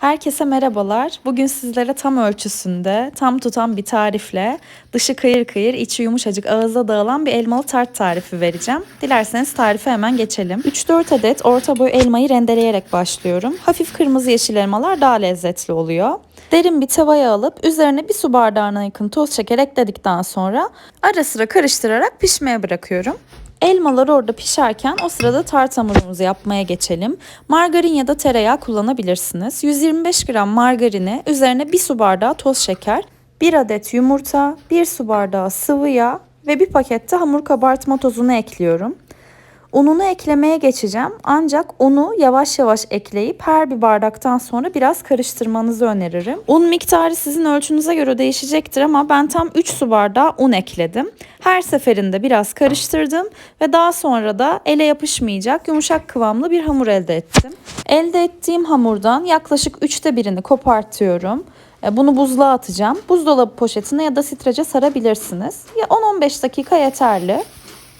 Herkese merhabalar. Bugün sizlere tam ölçüsünde, tam tutan bir tarifle dışı kıyır kıyır, içi yumuşacık ağızda dağılan bir elmalı tart tarifi vereceğim. Dilerseniz tarife hemen geçelim. 3-4 adet orta boy elmayı rendeleyerek başlıyorum. Hafif kırmızı yeşil elmalar daha lezzetli oluyor. Derin bir tavaya alıp üzerine bir su bardağına yakın toz şeker ekledikten sonra ara sıra karıştırarak pişmeye bırakıyorum. Elmalar orada pişerken o sırada tart hamurumuzu yapmaya geçelim. Margarin ya da tereyağı kullanabilirsiniz. 125 gram margarini üzerine bir su bardağı toz şeker, 1 adet yumurta, 1 su bardağı sıvı yağ ve bir pakette hamur kabartma tozunu ekliyorum. Ununu eklemeye geçeceğim ancak unu yavaş yavaş ekleyip her bir bardaktan sonra biraz karıştırmanızı öneririm. Un miktarı sizin ölçünüze göre değişecektir ama ben tam 3 su bardağı un ekledim. Her seferinde biraz karıştırdım ve daha sonra da ele yapışmayacak yumuşak kıvamlı bir hamur elde ettim. Elde ettiğim hamurdan yaklaşık üçte birini kopartıyorum. E, Bunu buzluğa atacağım. Buzdolabı poşetine ya da strece sarabilirsiniz. Ya 10-15 dakika yeterli.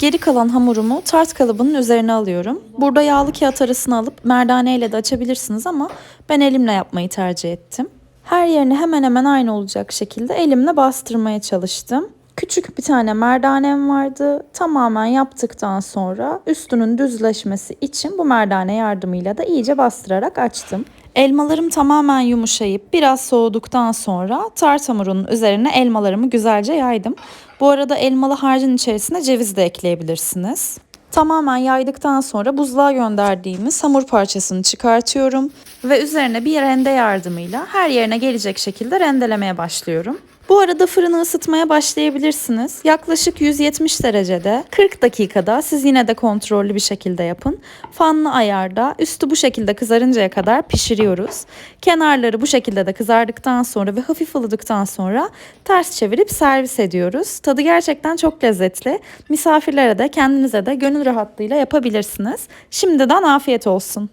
Geri kalan hamurumu tart kalıbının üzerine alıyorum. Burada yağlı kağıt arasına alıp merdane ile de açabilirsiniz ama ben elimle yapmayı tercih ettim. Her yerini hemen hemen aynı olacak şekilde elimle bastırmaya çalıştım. Küçük bir tane merdanem vardı. Tamamen yaptıktan sonra üstünün düzleşmesi için bu merdane yardımıyla da iyice bastırarak açtım. Elmalarım tamamen yumuşayıp biraz soğuduktan sonra tart hamurunun üzerine elmalarımı güzelce yaydım. Bu arada elmalı harcın içerisine ceviz de ekleyebilirsiniz. Tamamen yaydıktan sonra buzluğa gönderdiğimiz hamur parçasını çıkartıyorum ve üzerine bir rende yardımıyla her yerine gelecek şekilde rendelemeye başlıyorum. Bu arada fırını ısıtmaya başlayabilirsiniz. Yaklaşık 170 derecede 40 dakikada siz yine de kontrollü bir şekilde yapın. Fanlı ayarda üstü bu şekilde kızarıncaya kadar pişiriyoruz. Kenarları bu şekilde de kızardıktan sonra ve hafif ılıdıktan sonra ters çevirip servis ediyoruz. Tadı gerçekten çok lezzetli. Misafirlere de kendinize de gönül rahatlığıyla yapabilirsiniz. Şimdiden afiyet olsun.